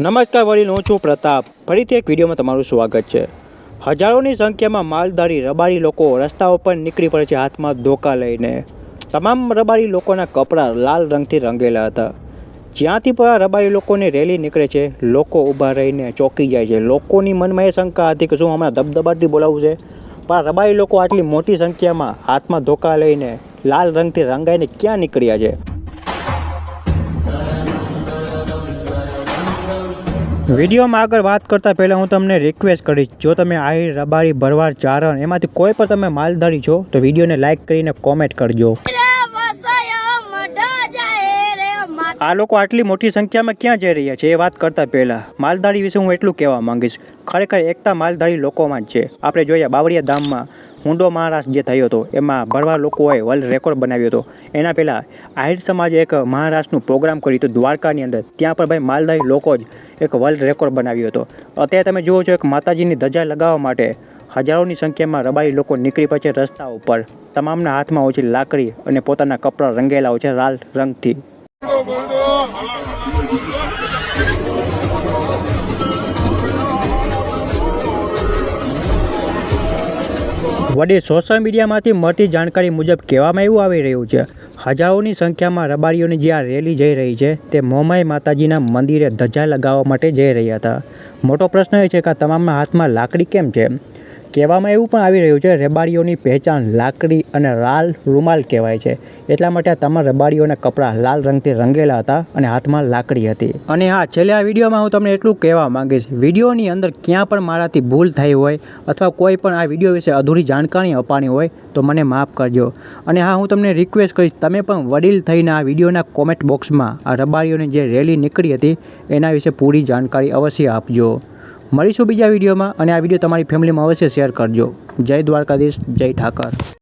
નમસ્કાર વડીલ, હું છું પ્રતાપ. ફરીથી એક વિડીયોમાં તમારું સ્વાગત છે. હજારોની સંખ્યામાં માલધારી, રબારી લોકો રસ્તા ઉપર નીકળી પડે છે હાથમાં ધોકા લઈને. તમામ રબારી લોકોના કપડાં લાલ રંગથી રંગેલા હતા. જ્યાંથી પણ રબારી લોકોની રેલી નીકળે છે, લોકો ઊભા રહીને ચોંકી જાય છે. લોકોની મનમાં એ શંકા હતી કે શું હમણાં ધબધબાટી બોલાવવું છે? પણ રબારી લોકો આટલી મોટી સંખ્યામાં હાથમાં ધોકા લઈને લાલ રંગથી રંગાઈને ક્યાં નીકળ્યા છે? વિડીયોમાં આગળ વાત કરતાં પહેલાં હું તમને રિક્વેસ્ટ કરીશ, જો તમે આહિર રબારી ભરવાડ ચારણ, એમાંથી કોઈ પણ તમે માલધારી છો, તો વિડીયોને લાઇક કરીને કોમેન્ટ કરજો. આ લોકો આટલી મોટી સંખ્યામાં ક્યાં જઈ રહ્યા છે એ વાત કરતાં પહેલાં. માલધારી વિશે હું એટલું કહેવા માંગીશ. ખરેખર એકતા માલધારી લોકોમાં જ છે. આપણે જોઈએ બાવળિયા ધામમાં હુંડો મહારાષ્ટ્ર જે થયો હતો, એમાં ભરવા લોકોએ વર્લ્ડ રેકોર્ડ બનાવ્યો હતો. એના પહેલાં આહિર સમાજે એક મહારાષ્ટ્રનું પ્રોગ્રામ કર્યું હતું દ્વારકાની અંદર. ત્યાં પણ ભાઈ માલધારી લોકો જ એક વર્લ્ડ રેકોર્ડ બનાવ્યો હતો. અત્યારે તમે જુઓ છો એક માતાજીની ધજા લગાવવા માટે હજારોની સંખ્યામાં રબારી લોકો નીકળી પડે છે રસ્તા ઉપર. તમામના હાથમાં હોય છે લાકડી અને પોતાના કપડાં રંગેલા હોય છે લાલ રંગથી. વડી સોશિયલ મીડિયામાંથી મળતી જાણકારી મુજબ કહેવામાં એવું આવી રહ્યું છે, હજારોની સંખ્યામાં રબારીઓની જે આ રેલી જઈ રહી છે, તે મોમાઈ માતાજીના મંદિરે ધજા લગાવવા માટે જઈ રહ્યા હતા. મોટો પ્રશ્ન એ છે કે આ તમામના હાથમાં લાકડી કેમ છે? કહેવામાં એવું પણ આવી રહ્યું છે, રબારીઓની પહેચાન લાકડી અને લાલ રૂમાલ કહેવાય છે. એટલા માટે આ તમામ રબારીઓના કપડાં લાલ રંગથી રંગેલા હતા અને હાથમાં લાકડી હતી. અને હા, છેલ્લે આ વિડીયોમાં હું તમને એટલું કહેવા માંગીશ, વિડીયોની અંદર ક્યાં પણ મારાથી ભૂલ થઈ હોય અથવા કોઈ પણ આ વીડિયો વિશે અધૂરી જાણકારી અપાણી હોય, તો મને માફ કરજો. અને હા, હું તમને રિક્વેસ્ટ કરીશ, તમે પણ વડીલ થઈને આ વિડીયોના કોમેન્ટ બોક્સમાં આ રબારીઓની જે રેલી નીકળી હતી, એના વિશે પૂરી જાણકારી અવશ્ય આપજો. મળીશું બીજા વિડીયોમાં અને આ વીડિયો તમારી ફેમિલીમાં અવશ્ય શેર કરજો. જય દ્વારકાધીશ, જય ઠાકર.